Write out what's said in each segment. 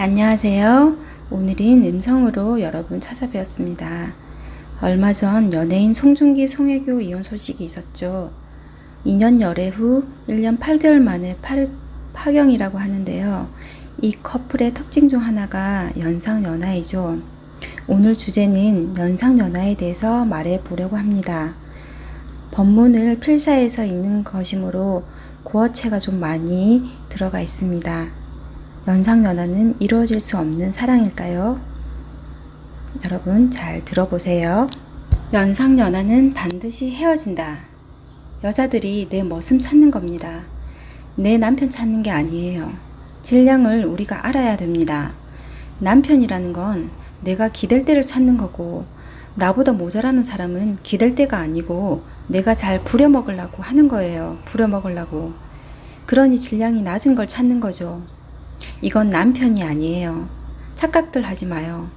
안녕하세요. 오늘은 음성으로 여러분 찾아뵈었습니다. 얼마 전 연예인 송중기 송혜교 이혼 소식이 있었죠. 2년 열애 후 1년 8개월 만에 팔, 파경이라고 하는데요. 이 커플의 특징 중 하나가 연상연하이죠. 오늘 주제는 연상연하에 대해서 말해 보려고 합니다. 법문을 필사에서 읽는 것이므로 고어체가 좀 많이 들어가 있습니다. 연상연하는 이루어질 수 없는 사랑일까요? 여러분 잘 들어보세요. 연상연하는 반드시 헤어진다. 여자들이 내 머슴 찾는 겁니다. 내 남편 찾는 게 아니에요. 질량을 우리가 알아야 됩니다. 남편이라는 건 내가 기댈 때를 찾는 거고, 나보다 모자라는 사람은 기댈 때가 아니고, 내가 잘 부려먹으려고 하는 거예요. 부려먹으려고. 그러니 질량이 낮은 걸 찾는 거죠. 이건 남편이 아니에요. 착각들 하지 마요.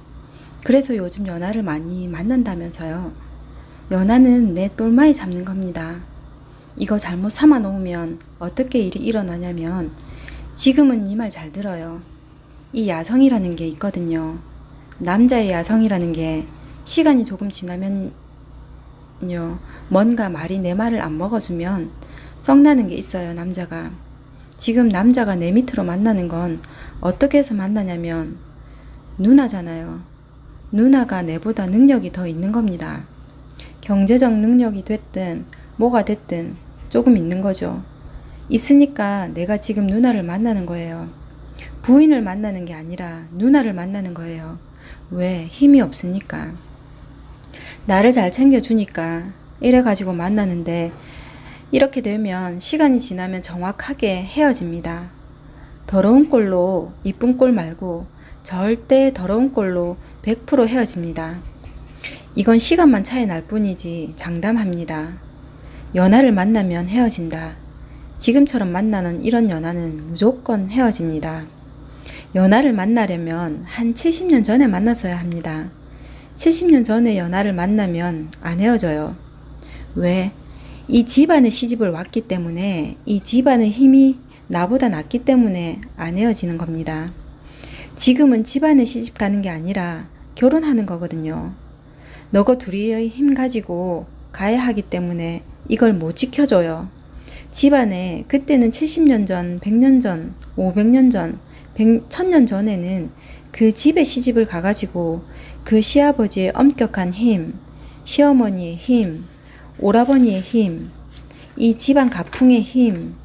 그래서 요즘 연하를 많이 만난다면서요. 연하는 내 똘마이 잡는 겁니다. 이거 잘못 삼아 놓으면 어떻게 일이 일어나냐면 지금은 이 말 잘 들어요. 이 야성이라는 게 있거든요. 남자의 야성이라는 게 시간이 조금 지나면요. 뭔가 말이 내 말을 안 먹어주면 썩나는 게 있어요, 남자가. 지금 남자가 내 밑으로 만나는 건 어떻게 해서 만나냐면 누나잖아요. 누나가 내보다 능력이 더 있는 겁니다. 경제적 능력이 됐든 뭐가 됐든 조금 있는 거죠. 있으니까 내가 지금 누나를 만나는 거예요. 부인을 만나는 게 아니라 누나를 만나는 거예요. 왜? 힘이 없으니까. 나를 잘 챙겨주니까 이래가지고 만나는데 이렇게 되면 시간이 지나면 정확하게 헤어집니다. 더러운 꼴로 이쁜 꼴 말고 절대 더러운 꼴로 100% 헤어집니다. 이건 시간만 차이 날 뿐이지 장담합니다. 연하를 만나면 헤어진다. 지금처럼 만나는 이런 연하는 무조건 헤어집니다. 연하를 만나려면 한 70년 전에 만났어야 합니다. 70년 전에 연하를 만나면 안 헤어져요. 왜? 이 집안에 시집을 왔기 때문에 이 집안의 힘이 나보다 낫기 때문에 안 헤어지는 겁니다. 지금은 집안에 시집 가는 게 아니라 결혼하는 거거든요. 너거 둘이의 힘 가지고 가야 하기 때문에 이걸 못 지켜줘요. 집안에 그때는 70년 전, 100년 전, 500년 전, 100, 1000년 전에는 그 집에 시집을 가가지고 그 시아버지의 엄격한 힘, 시어머니의 힘, 오라버니의 힘, 이 집안 가풍의 힘,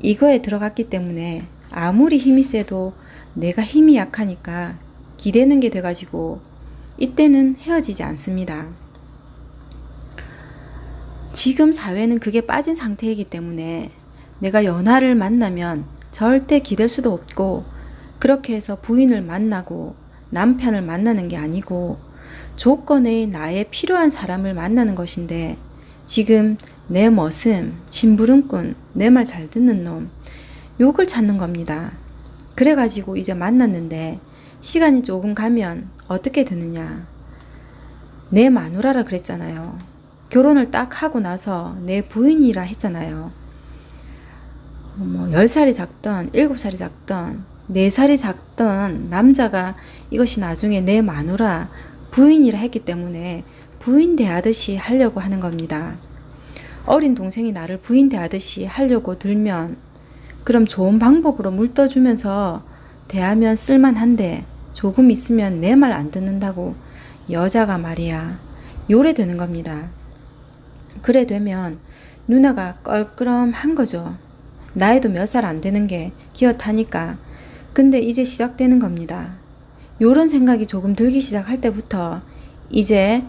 이거에 들어갔기 때문에 아무리 힘이 세도 내가 힘이 약하니까 기대는 게 돼가지고 이때는 헤어지지 않습니다. 지금 사회는 그게 빠진 상태이기 때문에 내가 연하를 만나면 절대 기댈 수도 없고 그렇게 해서 부인을 만나고 남편을 만나는 게 아니고 조건의 나의 필요한 사람을 만나는 것인데 지금 내 머슴, 심부름꾼, 내 말 잘 듣는 놈, 욕을 찾는 겁니다. 그래가지고 이제 만났는데 시간이 조금 가면 어떻게 되느냐. 내 마누라라 그랬잖아요. 결혼을 딱 하고 나서 내 부인이라 했잖아요. 뭐 10살이 작던 7살이 작던 4살이 작던 남자가 이것이 나중에 내 마누라 부인이라 했기 때문에 부인 대하듯이 하려고 하는 겁니다. 어린 동생이 나를 부인 대하듯이 하려고 들면 그럼 좋은 방법으로 물 떠주면서 대하면 쓸만한데 조금 있으면 내 말 안 듣는다고 여자가 말이야 요래 되는 겁니다. 그래 되면 누나가 껄끄럼한 거죠. 나이도 몇 살 안 되는 게 기어타니까. 근데 이제 시작되는 겁니다. 요런 생각이 조금 들기 시작할 때부터 이제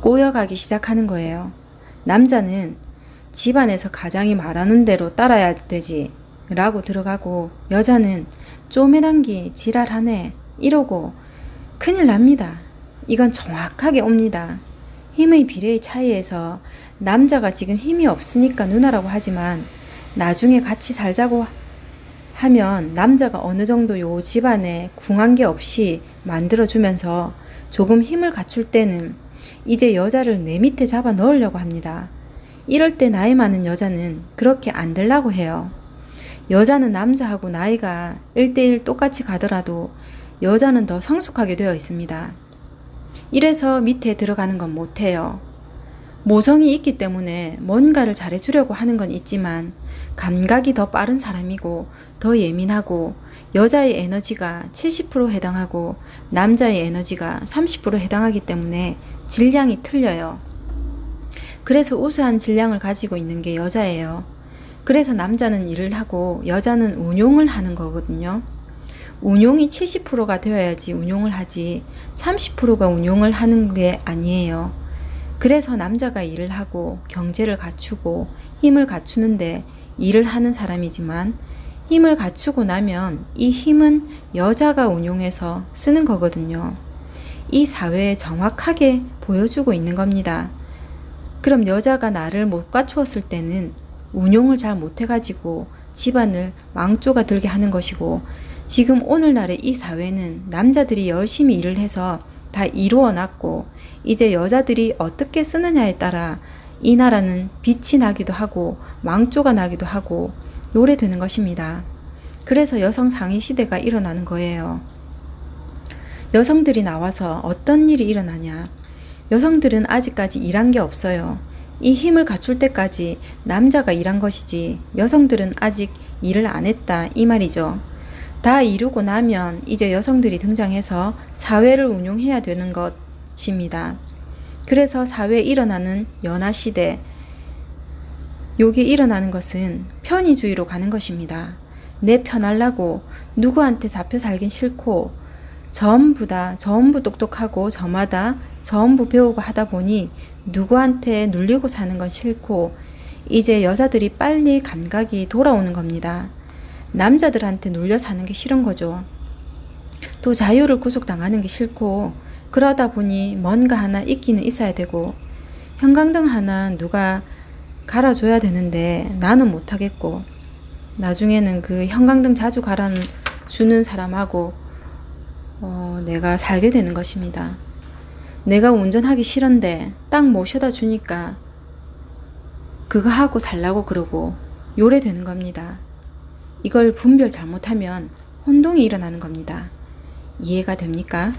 꼬여가기 시작하는 거예요. 남자는 집안에서 가장이 말하는 대로 따라야 되지. 라고 들어가고 여자는 쪼매단기 지랄하네. 이러고 큰일 납니다. 이건 정확하게 옵니다. 힘의 비례의 차이에서 남자가 지금 힘이 없으니까 누나라고 하지만 나중에 같이 살자고 하면 남자가 어느 정도 요 집안에 궁한 게 없이 만들어주면서 조금 힘을 갖출 때는 이제 여자를 내 밑에 잡아 넣으려고 합니다. 이럴 때 나이 많은 여자는 그렇게 안 되려고 해요. 여자는 남자하고 나이가 1대1 똑같이 가더라도 여자는 더 성숙하게 되어 있습니다. 이래서 밑에 들어가는 건 못해요. 모성이 있기 때문에 뭔가를 잘해주려고 하는 건 있지만 감각이 더 빠른 사람이고 더 예민하고 여자의 에너지가 70% 해당하고 남자의 에너지가 30% 해당하기 때문에 질량이 틀려요. 그래서 우수한 질량을 가지고 있는 게 여자예요. 그래서 남자는 일을 하고 여자는 운용을 하는 거거든요. 운용이 70%가 되어야지 운용을 하지 30%가 운용을 하는 게 아니에요. 그래서 남자가 일을 하고 경제를 갖추고 힘을 갖추는데 일을 하는 사람이지만 힘을 갖추고 나면 이 힘은 여자가 운용해서 쓰는 거거든요. 이 사회에 정확하게 보여주고 있는 겁니다. 그럼 여자가 나를 못 갖추었을 때는 운용을 잘 못해가지고 집안을 망조가 들게 하는 것이고 지금 오늘날의 이 사회는 남자들이 열심히 일을 해서 다 이루어 놨고 이제 여자들이 어떻게 쓰느냐에 따라 이 나라는 빛이 나기도 하고 망조가 나기도 하고 노래되는 것입니다. 그래서 여성 상위 시대가 일어나는 거예요. 여성들이 나와서 어떤 일이 일어나냐? 여성들은 아직까지 일한 게 없어요. 이 힘을 갖출 때까지 남자가 일한 것이지 여성들은 아직 일을 안 했다 이 말이죠. 다 이루고 나면 이제 여성들이 등장해서 사회를 운용해야 되는 것입니다. 그래서 사회에 일어나는 연하 시대 여기 일어나는 것은 편의주의로 가는 것입니다. 내 편하려고 누구한테 잡혀 살긴 싫고 전부 다 전부 똑똑하고 저마다 전부 배우고 하다 보니 누구한테 눌리고 사는 건 싫고 이제 여자들이 빨리 감각이 돌아오는 겁니다. 남자들한테 눌려 사는 게 싫은 거죠. 또 자유를 구속당하는 게 싫고 그러다 보니 뭔가 하나 있기는 있어야 되고 형광등 하나 누가 갈아줘야 되는데 나는 못하겠고 나중에는 그 형광등 자주 갈아 주는 사람하고 어, 내가 살게 되는 것입니다. 내가 운전하기 싫은데 딱 모셔다 주니까 그거 하고 살라고 그러고 요래 되는 겁니다. 이걸 분별 잘못하면 혼동이 일어나는 겁니다. 이해가 됩니까?